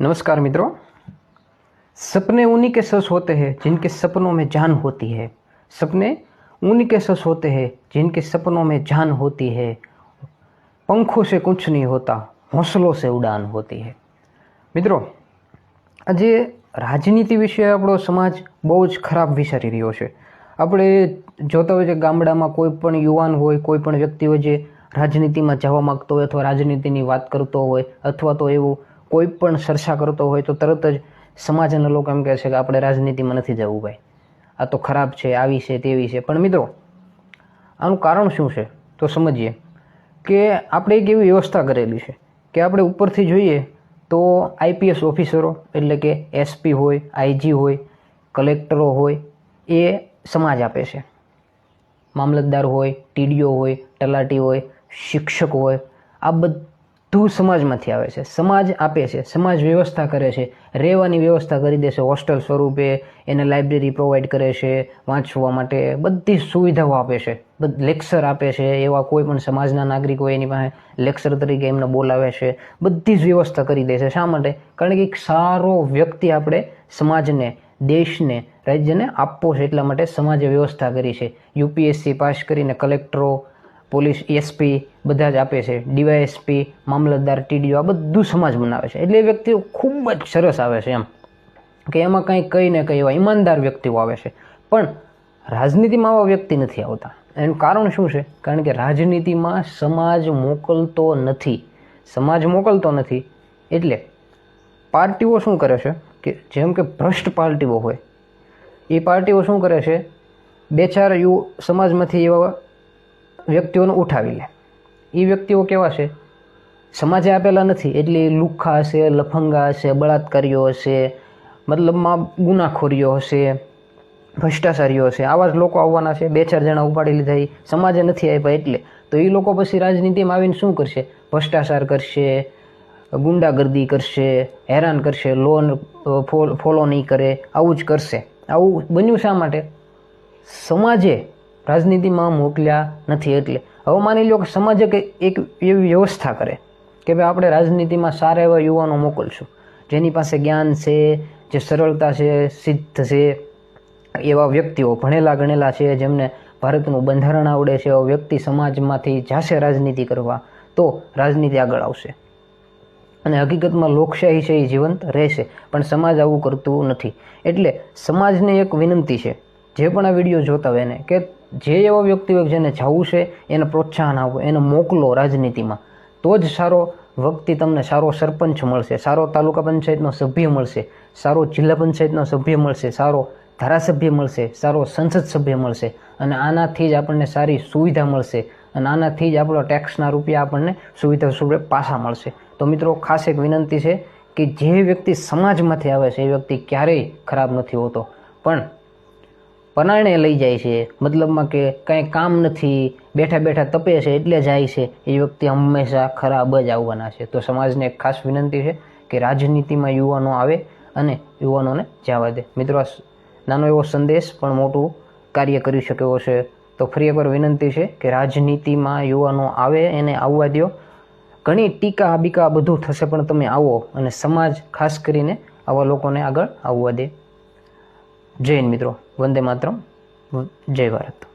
नमस्कार मित्रों सपने उन्हीं के सच होते हैं जिनके सपनों में जान होती है सपने उन्हीं के सच होते हैं जिनके सपनों में जान होती है पंखों से कुछ नहीं होता हौसलों से उड़ान होती है મિત્રો આજે રાજનીતિ વિશે આપણો સમાજ બહુ જ ખરાબ વિચારી રહ્યો છે આપણે જોતા હોય છે ગામડામાં કોઈ પણ યુવાન હોય કોઈ પણ વ્યક્તિ હોય જે રાજનીતિમાં જવા માગતો હોય અથવા રાજનીતિની વાત કરતો હોય અથવા તો એવું કોઈ પણ ચર્ચા કરતો હોય તો તરત જ સમાજના લોકો એમ કહે છે કે આપણે રાજનીતિમાં નથી જવું ભાઈ. આ તો ખરાબ છે, આવી છે, તેવી છે. પણ મિત્રો, આનું કારણ શું છે? તો સમજીએ કે આપણે એક એવી વ્યવસ્થા કરેલી છે કે આપણે ઉપરથી જોઈએ તો આઈપીએસ ઓફિસરો એટલે કે એસપી હોય, આઈજી હોય, કલેક્ટરો હોય, એ સમાજ આપે છે. મામલતદાર હોય, ટીડીઓ હોય, તલાટી હોય, શિક્ષક હોય, આ બધું સમાજમાંથી આવે છે. સમાજ આપે છે. સમાજ વ્યવસ્થા કરે છે. રહેવાની વ્યવસ્થા કરી દેશે. હોસ્ટેલ સ્વરૂપે એને લાઇબ્રેરી પ્રોવાઈડ કરે છે. વાંચવા માટે બધી સુવિધાઓ આપે છે. લેક્ચર આપે છે. એવા કોઈ પણ સમાજના નાગરિકો એની પાસે લેક્ચર તરીકે એમને બોલાવે છે. બધી જ વ્યવસ્થા કરી દે છે. શા માટે? કારણ કે એક સારો વ્યક્તિ આપણે સમાજને, દેશને, રાજ્યને આપવો છે. એટલા માટે સમાજે વ્યવસ્થા કરી છે. યુપીએસસી પાસ કરીને કલેક્ટરો પોલીસ એસપી બધા જ આપે છે. ડીવાયએસપી મામલતદાર ટીડીઓ આ બધું સમાજ બનાવે છે. એટલે એ વ્યક્તિઓ ખૂબ જ સરસ આવે છે એમ. કે એમાં કંઈ કંઈ ને કંઈ એવા ઈમાનદાર વ્યક્તિઓ આવે છે. પણ રાજનીતિમાં આવા વ્યક્તિ નથી આવતા. એનું કારણ શું છે? કારણ કે રાજનીતિમાં સમાજ મોકલતો નથી. સમાજ મોકલતો નથી. એટલે પાર્ટીઓ શું કરે છે? કે જેમ કે ભ્રષ્ટ પાર્ટીઓ હોય. એ પાર્ટીઓ શું કરે છે? બે ચાર યુ સમાજમાંથી એવા વ્યક્તિઓને ઉઠાવી લે. એ વ્યક્તિઓ કેવા છે? સમાજે આપેલા નથી. એટલે લુખ્ખા હશે, લફંગા હશે, બળાત્કારીઓ હશે, મતલબમાં ગુનાખોરીઓ હશે, ભ્રષ્ટાચારીઓ હશે. આવા જ લોકો આવવાના છે. બે ચાર જણા ઉપાડી લીધા એ સમાજે નથી આપ્યા એટલે. તો એ લોકો પછી રાજનીતિમાં આવીને શું કરશે? ભ્રષ્ટાચાર કરશે, ગુંડાગર્દી કરશે, હેરાન કરશે લોન ફોલો નહીં કરે. આવું જ કરશે. આવું બન્યું શા માટે? સમાજે રાજનીતિમાં મોકલ્યા નથી એટલે. હવે માની લો કે સમાજે કે એક એવી વ્યવસ્થા કરે કે ભાઈ આપણે રાજનીતિમાં સારા એવા યુવાનો મોકલશું. જેની પાસે જ્ઞાન છે, જે સરળતા છે, સિદ્ધ છે, એવા વ્યક્તિઓ ભણેલા ગણેલા છે, જેમને ભારતનું બંધારણ આવડે છે, એવા વ્યક્તિ સમાજમાંથી જાશે રાજનીતિ કરવા, તો રાજનીતિ આગળ આવશે. અને હકીકતમાં લોકશાહી છે, એ જીવંત રહેશે, પણ સમાજ આવું કરતું નથી. એટલે સમાજને એક વિનંતી છે, જે પણ આ વીડિયો જોતા હોય એને, કે જે એવા વ્યક્તિઓ જેને જવું છે, એને પ્રોત્સાહન આપો, એને મોકલો રાજનીતિમાં, તો જ સારો વ્યક્તિ તમને સારો સરપંચ મળશે, સારો તાલુકા પંચાયતનો સભ્ય મળશે, સારો જિલ્લા પંચાયતનો સભ્ય મળશે, સારો ધારાસભ્ય મળશે, સારો સંસદ સભ્ય મળશે અને આનાથી જ આપણને સારી સુવિધા મળશે અને આનાથી જ આપણો ટેક્સના રૂપિયા આપણને સુવિધા સ્વરૂપે પાછા મળશે. તો મિત્રો, ખાસ એક વિનંતી છે કે જે વ્યક્તિ સમાજમાંથી આવે છે, એ વ્યક્તિ ક્યારેય ખરાબ નથી હોતો. પણ પનાણે લઈ જાય છે. મતલબમાં કે કાંઈ કામ નથી, બેઠા બેઠા તપે છે, એટલે જાય છે. એ વ્યક્તિ હંમેશા ખરાબ જ આવવાના છે. તો સમાજને એક ખાસ વિનંતી છે કે રાજનીતિમાં યુવાનો આવે અને યુવાનોને જવા દે. મિત્રો નાનો એવો સંદેશ પણ મોટું કાર્ય કરી શકે છે. તો ફરી એકવાર વિનંતી છે કે રાજનીતિમાં યુવાનો આવે એને આવવા દો ઘણી ટીકા, બીકા બધું થશે પણ તમે આવો અને સમાજ ખાસ કરીને આવા લોકોને આગળ આવવા દે. હિન્દ મિત્રો. వందే మాత్రం. జై భారత్.